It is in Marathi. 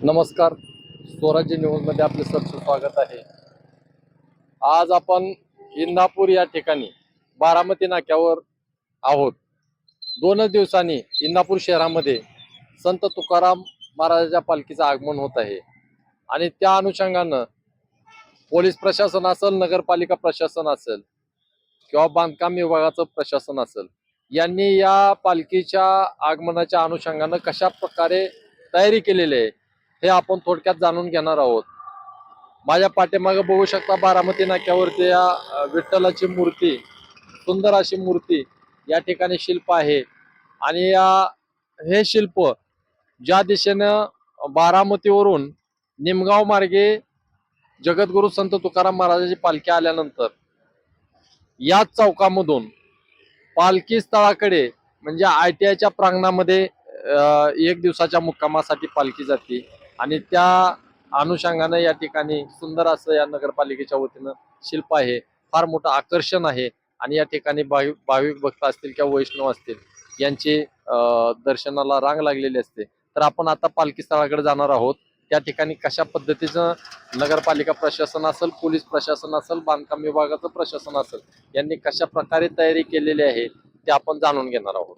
नमस्कार. स्वराज्य न्यूजमध्ये आपले सरचं स्वागत आहे. आज आपण इंदापूर या ठिकाणी बारामती नाक्यावर आहोत. दोनच दिवसांनी इंदापूर शहरामध्ये संत तुकाराम महाराजाच्या पालखीचं आगमन होत आहे. आणि त्या अनुषंगानं पोलीस प्रशासन असेल नगरपालिका प्रशासन असेल किंवा बांधकाम विभागाचं प्रशासन असेल यांनी या पालखीच्या आगमनाच्या अनुषंगानं कशा प्रकारे तयारी केलेली आहे हे आपण थोडक्यात जाणून घेणार आहोत. माझ्या पाठीमागे बघू शकता बारामती नाक्यावरती या विठ्ठलाची मूर्ती सुंदर अशी मूर्ती या ठिकाणी शिल्प आहे. आणि या हे शिल्प ज्या दिशेनं बारामतीवरून निमगाव मार्गे जगद्गुरु संत तुकाराम महाराजाची पालखी आल्यानंतर याच चौकामधून पालखी स्थळाकडे म्हणजे आय टी आयच्या प्रांगणामध्ये एक दिवसाच्या मुक्कामासाठी पालखी जाते. आणि त्या अनुषंगाने या ठिकाणी सुंदर असं या नगरपालिकेच्या वतीनं शिल्प आहे. फार मोठं आकर्षण आहे. आणि या ठिकाणी भाविक भाविक भक्त असतील किंवा वैष्णव असतील यांची दर्शनाला रांग लागलेली असते. तर आपण आता पालखी स्थळाकडे जाणार आहोत. त्या ठिकाणी कशा पद्धतीचं नगरपालिका प्रशासन असेल पोलीस प्रशासन असेल बांधकाम विभागाचं प्रशासन असेल यांनी कशा प्रकारे तयारी केलेली आहे ते आपण जाणून घेणार आहोत.